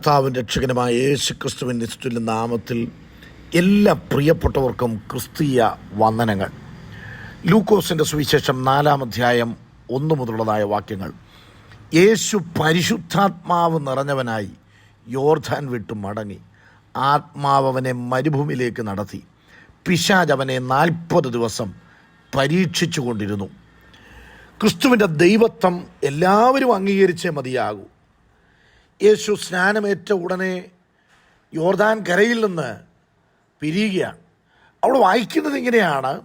കർത്താവിൻ രക്ഷകനുമായ യേശു ക്രിസ്തുവിൻ നിസ്തുല്യ നാമത്തിൽ എല്ലാ പ്രിയപ്പെട്ടവർക്കും ക്രിസ്തീയ വന്ദനങ്ങൾ. ലൂക്കോസിന്റെ സുവിശേഷം നാലാം അധ്യായം ഒന്നു മുതലുള്ളതായ വാക്യങ്ങൾ. യേശു പരിശുദ്ധാത്മാവ് നിറഞ്ഞവനായി യോർധാൻ വിട്ടു മടങ്ങി. ആത്മാവ് അവനെ മരുഭൂമിയിലേക്ക് നടത്തി. പിശാജ് അവനെ നാൽപ്പത് ദിവസം പരീക്ഷിച്ചു കൊണ്ടിരുന്നു ക്രിസ്തുവിന്റെ ദൈവത്വം എല്ലാവരും അംഗീകരിച്ചേ മതിയാകൂ. യേശു സ്നാനമേറ്റ ഉടനെ യോർദാൻ കരയിൽ നിന്ന് പിരിയുകയാണ്. അവിടെ വായിക്കുന്നത് ഇങ്ങനെയാണ്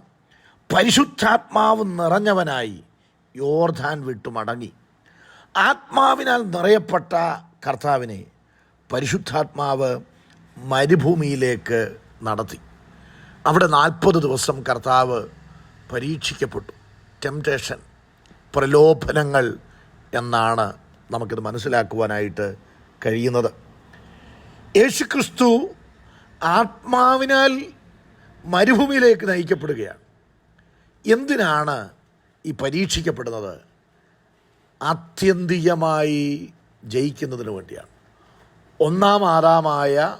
പരിശുദ്ധാത്മാവ് നിറഞ്ഞവനായി യോർദാൻ വിട്ടു മടങ്ങി ആത്മാവിനാൽ നിറയപ്പെട്ട കർത്താവിനെ പരിശുദ്ധാത്മാവ് മരുഭൂമിയിലേക്ക് നടത്തി. അവിടെ നാൽപ്പത് ദിവസം കർത്താവ് പരീക്ഷിക്കപ്പെട്ടു. ടെംറ്റേഷൻ പ്രലോഭനങ്ങൾ എന്നാണ് നമുക്കിത് മനസ്സിലാക്കുവാനായിട്ട് കഴിയുന്നത്. യേശുക്രിസ്തു ആത്മാവിനാൽ മരുഭൂമിയിലേക്ക് നയിക്കപ്പെടുകയാണ്. എന്തിനാണ് ഈ പരീക്ഷിക്കപ്പെടുന്നത്? ആത്യന്തികമായി ജയിക്കുന്നതിന് വേണ്ടിയാണ്. ഒന്നാം ആദാമായ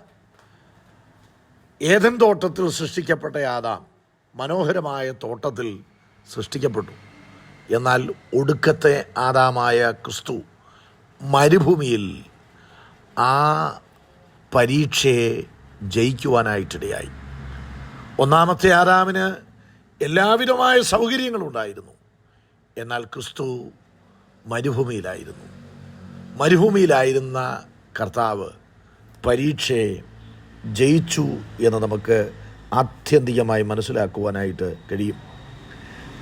ഏതൻ തോട്ടത്തിൽ സൃഷ്ടിക്കപ്പെട്ട ആദാം മനോഹരമായ തോട്ടത്തിൽ സൃഷ്ടിക്കപ്പെട്ടു. എന്നാൽ ഒടുക്കത്തെ ആദാമായ ക്രിസ്തു മരുഭൂമിയിൽ ആ പരീക്ഷയെ ജയിക്കുവാനായിട്ടിടയായി. ഒന്നാമത്തെ ആദാമിന് എല്ലാവിധമായ സൗകര്യങ്ങളുണ്ടായിരുന്നു. എന്നാൽ ക്രിസ്തു മരുഭൂമിയിലായിരുന്നു. മരുഭൂമിയിലായിരുന്ന കർത്താവ് പരീക്ഷയെ ജയിച്ചു എന്ന് നമുക്ക് ആത്യന്തികമായി മനസ്സിലാക്കുവാനായിട്ട് കഴിയും.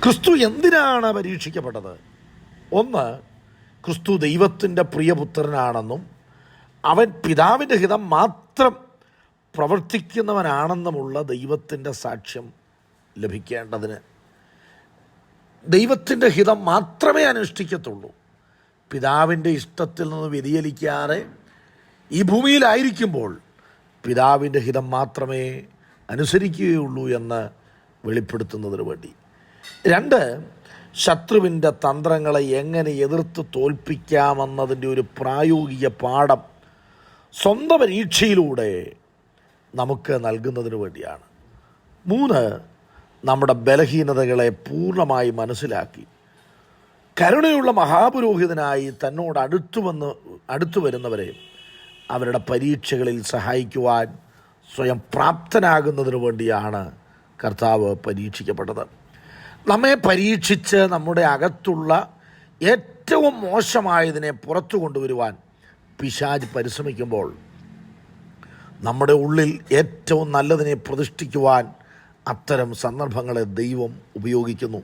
ക്രിസ്തു എന്തിനാണ് പരീക്ഷിക്കപ്പെട്ടത്? ഒന്ന് ക്രിസ്തു ദൈവത്തിന്റെ പ്രിയപുത്രനാണെന്നും അവൻ പിതാവിന്റെ ഹിതം മാത്രം പ്രവർത്തിക്കുന്നവനാണെന്നുമുള്ള ദൈവത്തിന്റെ സാക്ഷ്യം ലഭിക്കേണ്ടതിന്. ദൈവത്തിന്റെ ഹിതം മാത്രമേ അനുഷ്ഠിക്കത്തുള്ളൂ. പിതാവിന്റെ ഇഷ്ടത്തിൽ നിന്ന് വ്യതിചലിക്കാതെ ഈ ഭൂമിയിലായിരിക്കുമ്പോൾ പിതാവിന്റെ ഹിതം മാത്രമേ അനുസരിക്കുകയുള്ളൂ എന്ന് വെളിപ്പെടുത്തുന്നതിന് വേണ്ടി. രണ്ട് ശത്രുവിന്റെ തന്ത്രങ്ങളെ എങ്ങനെ എതിർത്ത് തോൽപ്പിക്കാമെന്നതിന്റെ ഒരു പ്രായോഗിക പാഠം സ്വന്തം പരീക്ഷയിലൂടെ നമുക്ക് നൽകുന്നതിന് വേണ്ടിയാണ്. മൂന്ന് നമ്മുടെ ബലഹീനതകളെ പൂർണമായി മനസ്സിലാക്കി. കരുണയുള്ള മഹാപുരോഹിതനായി തന്നോട് അടുത്തു വന്ന് അടുത്തു വരുന്നവരെ അവരുടെ പരീക്ഷകളിൽ സഹായിക്കുവാൻ സ്വയം പ്രാപ്തനാകുന്നതിന് വേണ്ടിയാണ് കർത്താവ് പരീക്ഷിക്കപ്പെട്ടത്. നമ്മെ പരീക്ഷിച്ച് നമ്മുടെ അകത്തുള്ള ഏറ്റവും മോശമായതിനെ പുറത്തു കൊണ്ടുവരുവാൻ പിശാജ് പരിശ്രമിക്കുമ്പോൾ നമ്മുടെ ഉള്ളിൽ ഏറ്റവും നല്ലതിനെ പ്രതിഷ്ഠിക്കുവാൻ അത്തരം സന്ദർഭങ്ങളെ ദൈവം ഉപയോഗിക്കുന്നു.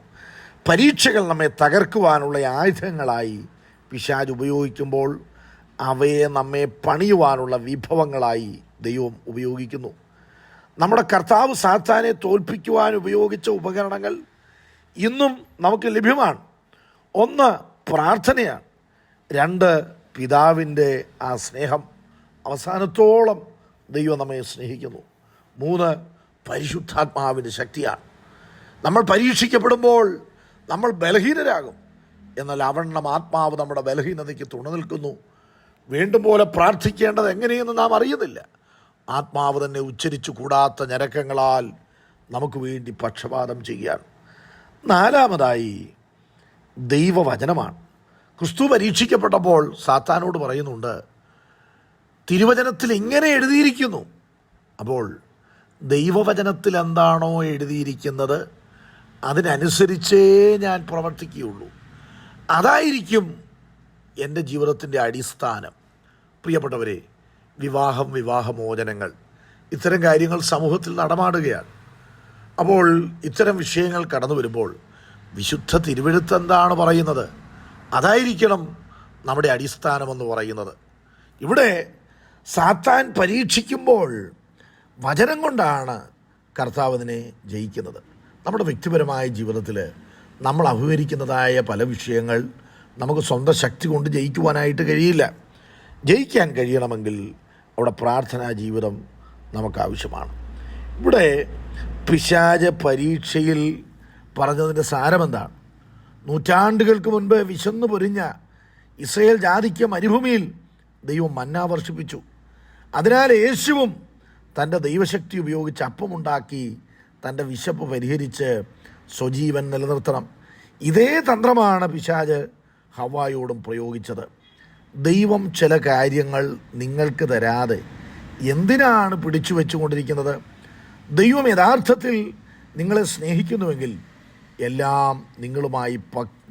പരീക്ഷകൾ നമ്മെ തകർക്കുവാനുള്ള ആയുധങ്ങളായി പിശാജ് ഉപയോഗിക്കുമ്പോൾ അവയെ നമ്മെ പണിയുവാനുള്ള വിഭവങ്ങളായി ദൈവം ഉപയോഗിക്കുന്നു. നമ്മുടെ കർത്താവ് സാത്താനെ തോൽപ്പിക്കുവാൻ ഉപയോഗിച്ച ഉപകരണങ്ങൾ ഇന്നും നമുക്ക് ലഭ്യമാണ്. ഒന്ന് പ്രാർത്ഥനയാണ്. രണ്ട് പിതാവിന്റെ ആ സ്നേഹം അവസാനത്തോളം ദൈവം നമ്മെ സ്നേഹിക്കുന്നു. മൂന്ന് പരിശുദ്ധാത്മാവിന്റെ ശക്തിയാണ്. നമ്മൾ പരീക്ഷിക്കപ്പെടുമ്പോൾ നമ്മൾ ബലഹീനരാകും. എന്നാൽ അവണ്ണം ആത്മാവ് നമ്മുടെ ബലഹീനതയ്ക്ക് തുണ നിൽക്കുന്നു. വീണ്ടും പോലെ പ്രാർത്ഥിക്കേണ്ടത് എങ്ങനെയെന്ന് നാം അറിയുന്നില്ല. ആത്മാവ് തന്നെ ഉച്ചരിച്ചു കൂടാത്ത ഞരക്കങ്ങളാൽ നമുക്ക് വേണ്ടി പക്ഷപാതം ചെയ്യാൻ. നാലാമതായി ദൈവവചനമാണ്. ക്രിസ്തു പരീക്ഷിക്കപ്പെട്ടപ്പോൾ സാത്താനോട് പറയുന്നുണ്ട് തിരുവചനത്തിൽ ഇങ്ങനെ എഴുതിയിരിക്കുന്നു. അപ്പോൾ ദൈവവചനത്തിൽ എന്താണോ എഴുതിയിരിക്കുന്നത് അതിനനുസരിച്ചേ ഞാൻ പ്രവർത്തിക്കുകയുള്ളൂ. അതായിരിക്കും എന്റെ ജീവിതത്തിന്റെ അടിസ്ഥാനം. പ്രിയപ്പെട്ടവരെ വിവാഹം വിവാഹമോചനങ്ങൾ. ഇത്തരം കാര്യങ്ങൾ സമൂഹത്തിൽ നടമാടുകയാണ്. അപ്പോൾ ഇത്തരം വിഷയങ്ങൾ കടന്നു വരുമ്പോൾ വിശുദ്ധ തിരുവെഴുത്ത് എന്താണ് പറയുന്നത്? അതായിരിക്കണം നമ്മുടെ അടിസ്ഥാനമെന്ന് പറയുന്നത്. ഇവിടെ സാത്താൻ പരീക്ഷിക്കുമ്പോൾ വചനം കൊണ്ടാണ് കർത്താവിനെ ജയിക്കുന്നത്. നമ്മുടെ വ്യക്തിപരമായ ജീവിതത്തിൽ നമ്മൾ അഭിമുഖിക്കുന്നതായ പല വിഷയങ്ങൾ നമുക്ക് സ്വന്തം ശക്തി കൊണ്ട് ജയിക്കുവാനായിട്ട് കഴിയില്ല. ജയിക്കാൻ കഴിയണമെങ്കിൽ അവിടെ പ്രാർത്ഥനാ ജീവിതം നമുക്ക് ആവശ്യമാണ്. ഇവിടെ പിശാച പരീക്ഷയിൽ പറഞ്ഞതിന്റെ സാരമെന്താണ്? നൂറ്റാണ്ടുകൾക്ക് മുൻപ് വിശന്നു പൊരിഞ്ഞ ഇസ്രയേൽ ജാതിക്ക് മരുഭൂമിയിൽ ദൈവം മന്ന വർഷിപ്പിച്ചു. അതിനാൽ യേശുവും തന്റെ ദൈവശക്തി ഉപയോഗിച്ച് അപ്പമുണ്ടാക്കി തന്റെ വിശപ്പ് പരിഹരിച്ച് സ്വജീവൻ നിലനിർത്തണം. ഇതേ തന്ത്രമാണ് പിശാജ് ഹവായോടും പ്രയോഗിച്ചത്. ദൈവം ചില കാര്യങ്ങൾ നിങ്ങൾക്ക് തരാതെ എന്തിനാണ് പിടിച്ചു വെച്ചുകൊണ്ടിരിക്കുന്നത് ദൈവം യഥാർത്ഥത്തിൽ നിങ്ങളെ സ്നേഹിക്കുന്നുവെങ്കിൽ എല്ലാം നിങ്ങളുമായി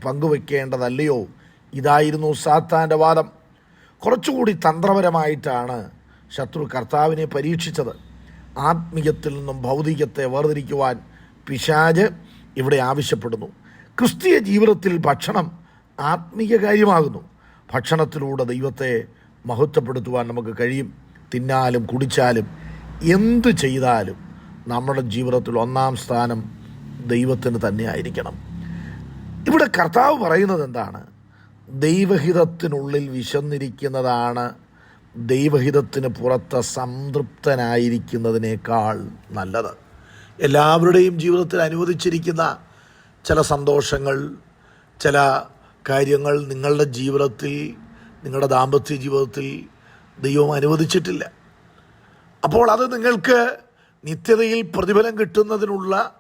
പങ്കുവെക്കേണ്ടതല്ലയോ? ഇതായിരുന്നു സാത്താന്റെ വാദം. കുറച്ചുകൂടി തന്ത്രപരമായിട്ടാണ് ശത്രു കർത്താവിനെ പരീക്ഷിച്ചത്. ആത്മീയത്തിൽ നിന്നും ഭൗതികത്തെ വേർതിരിക്കുവാൻ പിശാജ് ഇവിടെ ആവശ്യപ്പെടുന്നു. ക്രിസ്തീയ ജീവിതത്തിൽ ഭക്ഷണം ആത്മീയ കാര്യമാകുന്നു. ഭക്ഷണത്തിലൂടെ ദൈവത്തെ മഹത്വപ്പെടുത്തുവാൻ നമുക്ക് കഴിയും. തിന്നാലും കുടിച്ചാലും എന്ത് ചെയ്താലും നമ്മുടെ ജീവിതത്തിൽ ഒന്നാം സ്ഥാനം ദൈവത്തിന് തന്നെ ആയിരിക്കണം. ഇവിടെ കർത്താവ് പറയുന്നത് എന്താണ്? ദൈവഹിതത്തിനുള്ളിൽ വിശന്നിരിക്കുന്നതാണ് ദൈവഹിതത്തിന് പുറത്ത് സംതൃപ്തനായിരിക്കുന്നതിനേക്കാൾ നല്ലത്. എല്ലാവരുടെയും ജീവിതത്തിൽ അനുവദിച്ചിരിക്കുന്ന ചില സന്തോഷങ്ങൾ ചില കാര്യങ്ങൾ നിങ്ങളുടെ ജീവിതത്തിൽ നിങ്ങളുടെ ദാമ്പത്യ ജീവിതത്തിൽ ദൈവം അനുവദിച്ചിട്ടില്ല. അപ്പോൾ അത് നിങ്ങൾക്ക് നിത്യതയിൽ പ്രതിഫലം കിട്ടുന്നതിനുള്ള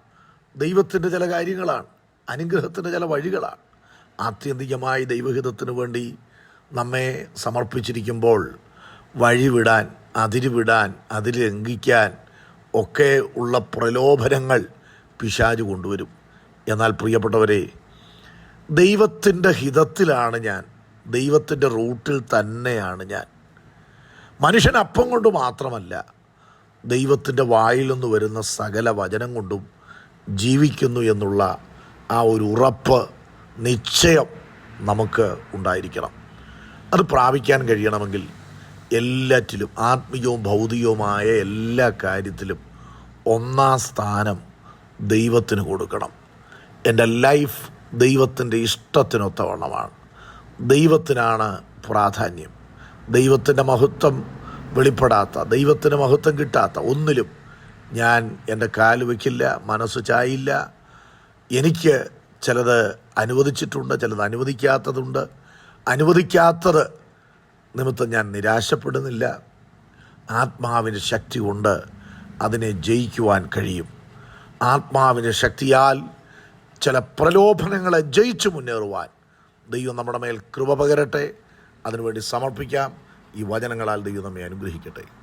ദൈവത്തിന്റെ ചില കാര്യങ്ങളാണ് അനുഗ്രഹത്തിന്റെ ചില വഴികളാണ്. ആത്യന്തികമായി ദൈവഹിതത്തിന് വേണ്ടി നമ്മെ സമർപ്പിച്ചിരിക്കുമ്പോൾ വഴിവിടാൻ അതിരുവിടാൻ അതിൽ ലംഘിക്കാൻ ഒക്കെ ഉള്ള പ്രലോഭനങ്ങൾ പിശാജ് കൊണ്ടുവരും. എന്നാൽ പ്രിയപ്പെട്ടവരെ ദൈവത്തിന്റെ ഹിതത്തിലാണ് ഞാൻ ദൈവത്തിന്റെ റൂട്ടിൽ തന്നെയാണ് ഞാൻ. മനുഷ്യൻ അപ്പം കൊണ്ട് മാത്രമല്ല ദൈവത്തിന്റെ വായിൽ നിന്ന് വരുന്ന സകല വചനം കൊണ്ടും ജീവിക്കുന്നു എന്നുള്ള ആ ഒരു ഉറപ്പ് നിശ്ചയം നമുക്ക് ഉണ്ടായിരിക്കണം. അത് പ്രാപിക്കാൻ കഴിയണമെങ്കിൽ എല്ലാറ്റിലും ആത്മീയവും ഭൗതികവുമായ എല്ലാ കാര്യത്തിലും ഒന്നാം സ്ഥാനം ദൈവത്തിന് കൊടുക്കണം. എന്റെ ലൈഫ് ദൈവത്തിന്റെ ഇഷ്ടത്തിനൊത്തവണ്ണമാണ്. ദൈവത്തിനാണ് പ്രാധാന്യം. ദൈവത്തിന്റെ മഹത്വം വെളിപ്പെടാത്ത ദൈവത്തിന് മഹത്വം കിട്ടാത്ത ഒന്നിലും ഞാൻ എന്റെ കാൽ വയ്ക്കില്ല മനസ്സ് ചായില്ല. എനിക്ക് ചിലത് അനുവദിച്ചിട്ടുണ്ട് ചിലത് അനുവദിക്കാത്തതുണ്ട്. അനുവദിക്കാത്തത് നിമിത്തം ഞാൻ നിരാശപ്പെടുന്നില്ല. ആത്മാവിന് ശക്തി കൊണ്ട് അതിനെ ജയിക്കുവാൻ കഴിയും. ആത്മാവിന് ശക്തിയാൽ ചില പ്രലോഭനങ്ങളെ ജയിച്ചു മുന്നേറുവാൻ ദൈവം നമ്മുടെ മേൽ കൃപ പകരട്ടെ. അതിനുവേണ്ടി സമർപ്പിക്കാം. ഈ വചനങ്ങളാൽ ദൈവം നമ്മെ അനുഗ്രഹിക്കട്ടെ.